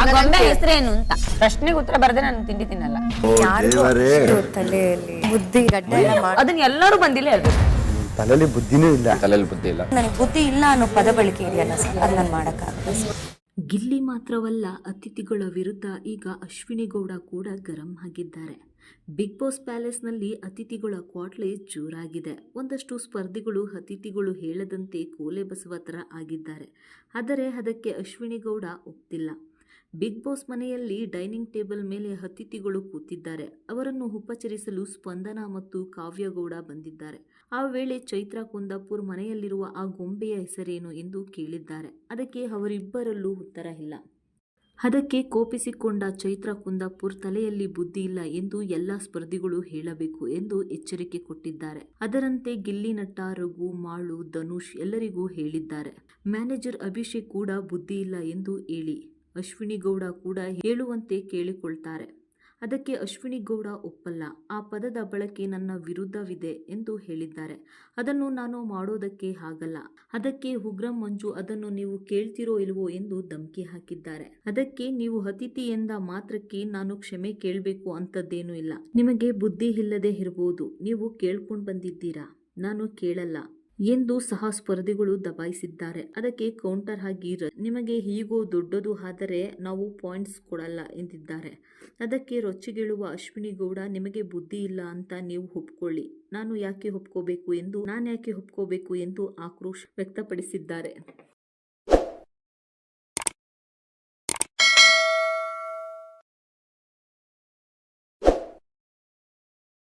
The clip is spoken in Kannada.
ಆ ಗೊಂಬೆ ಹೆಸರೇನು ಅಂತ. ಪ್ರಶ್ನೆಗೆ ಉತ್ತರ ಬರದೆ ನಾನು ತಿಂಡಿ ತಿನ್ನಲ್ಲ. ದೇವರೇ. ತಲೆಯಲ್ಲಿ ಬುದ್ಧಿ ಗಡ್ಡ ಎಲ್ಲ ಮಾಡಿ ಅದನ್ನ ಎಲ್ಲರೂ ಬಂದಿಲ್ಲ ಹೇಳ್ಬೇಕು ತಲೆಯಲ್ಲಿ ಬುದ್ಧಿನೂ ಇಲ್ಲ. ತಲೆಯಲ್ಲಿ ಬುದ್ಧಿ ಇಲ್ಲ. ನನಗೆ ಬುದ್ಧಿ ಇಲ್ಲ ಅನ್ನೋ ಪದ ಬಳಕೆ ಇದೆಯಲ್ಲ ಸರ್? ಅದು ನಾನು ಮಾಡೋಕ್ಕಾಗಲ್ಲ ಸರ್. ಗಿಲ್ಲಿ ಮಾತ್ರವಲ್ಲ ಅತಿಥಿಗಳ ವಿರುದ್ಧ ಈಗ ಅಶ್ವಿನಿ ಗೌಡ ಕೂಡ ಗರಂ ಆಗಿದ್ದಾರೆ. ಬಿಗ್ ಬಾಸ್ ಪ್ಯಾಲೇಸ್ನಲ್ಲಿ ಅತಿಥಿಗಳ ಕ್ವಾಟ್ಲೆ ಜೋರಾಗಿದೆ. ಒಂದಷ್ಟು ಸ್ಪರ್ಧಿಗಳು ಅತಿಥಿಗಳು ಹೇಳದಂತೆ ಕೋಲೆ ಬಸವ ಥರ ಆಗಿದ್ದಾರೆ. ಆದರೆ ಅದಕ್ಕೆ ಅಶ್ವಿನಿ ಗೌಡ ಒಪ್ತಿಲ್ಲ. ಬಿಗ್ ಬಾಸ್ ಮನೆಯಲ್ಲಿ ಡೈನಿಂಗ್ ಟೇಬಲ್ ಮೇಲೆ ಅತಿಥಿಗಳು ಕೂತಿದ್ದಾರೆ. ಅವರನ್ನು ಉಪಚರಿಸಲು ಸ್ಪಂದನ ಮತ್ತು ಕಾವ್ಯಗೌಡ ಬಂದಿದ್ದಾರೆ. ಆ ವೇಳೆ ಚೈತ್ರ ಕುಂದಾಪುರ್ ಮನೆಯಲ್ಲಿರುವ ಆ ಗೊಂಬೆಯ ಹೆಸರೇನು ಎಂದು ಕೇಳಿದ್ದಾರೆ. ಅದಕ್ಕೆ ಅವರಿಬ್ಬರಲ್ಲೂ ಉತ್ತರ ಇಲ್ಲ. ಅದಕ್ಕೆ ಕೋಪಿಸಿಕೊಂಡ ಚೈತ್ರ ಕುಂದಾಪುರ್ ತಲೆಯಲ್ಲಿ ಬುದ್ಧಿ ಇಲ್ಲ ಎಂದು ಎಲ್ಲ ಸ್ಪರ್ಧಿಗಳು ಹೇಳಬೇಕು ಎಂದು ಎಚ್ಚರಿಕೆ ಕೊಟ್ಟಿದ್ದಾರೆ. ಅದರಂತೆ ಗಿಲ್ಲಿ ನಟ ರಘು, ಮಾಳು, ಧನುಷ್ ಎಲ್ಲರಿಗೂ ಹೇಳಿದ್ದಾರೆ. ಮ್ಯಾನೇಜರ್ ಅಭಿಷೇಕ್ ಕೂಡ ಬುದ್ಧಿ ಇಲ್ಲ ಎಂದು ಹೇಳಿ ಅಶ್ವಿನಿ ಗೌಡ ಕೂಡ ಹೇಳುವಂತೆ ಕೇಳಿಕೊಳ್ತಾರೆ. ಅದಕ್ಕೆ ಅಶ್ವಿನಿ ಗೌಡ ಒಪ್ಪಲ್ಲ. ಆ ಪದದ ಬಳಕೆ ನನ್ನ ವಿರುದ್ಧವಿದೆ ಎಂದು ಹೇಳಿದ್ದಾರೆ. ಅದನ್ನು ನಾನು ಮಾಡೋದಕ್ಕೆ ಆಗಲ್ಲ ಅದಕ್ಕೆ ಉಗ್ರಂ ಮಂಜು ಅದನ್ನು ನೀವು ಕೇಳ್ತಿರೋ ಇಲ್ವೋ ಎಂದು ಧಮಕಿ ಹಾಕಿದ್ದಾರೆ. ಅದಕ್ಕೆ ನೀವು ಅತಿಥಿ ಎಂದ ಮಾತ್ರಕ್ಕೆ ನಾನು ಕ್ಷಮೆ ಕೇಳಬೇಕು ಅಂತದ್ದೇನೂ ಇಲ್ಲ. ನಿಮಗೆ ಬುದ್ಧಿ ಇಲ್ಲದೆ ಇರಬಹುದು ನೀವು ಕೇಳ್ಕೊಂಡು ಬಂದಿದ್ದೀರಾ? ನಾನು ಕೇಳಲ್ಲ. ಎಂದು ಸಹ ಸ್ಪರ್ಧಿಗಳು ದಬಾಯಿಸಿದ್ದಾರೆ. ಅದಕ್ಕೆ ಕೌಂಟರ್ ಆಗಿ ನಿಮಗೆ ಹೀಗೋ ದೊಡ್ಡದು ಆದರೆ ನಾವು ಪಾಯಿಂಟ್ಸ್ ಕೊಡಲ್ಲ ಎಂದಿದ್ದಾರೆ. ಅದಕ್ಕೆ ರೊಚ್ಚಿಗೇಳುವ ಅಶ್ವಿನಿ ಗೌಡ, ನಿಮಗೆ ಬುದ್ಧಿ ಇಲ್ಲ ಅಂತ ನೀವು ಒಪ್ಕೊಳ್ಳಿ. ನಾನು ಯಾಕೆ ಒಪ್ಕೋಬೇಕು ಎಂದು ನಾನು ಯಾಕೆ ಒಪ್ಕೋಬೇಕು ಎಂದು ಆಕ್ರೋಶ ವ್ಯಕ್ತಪಡಿಸಿದ್ದಾರೆ.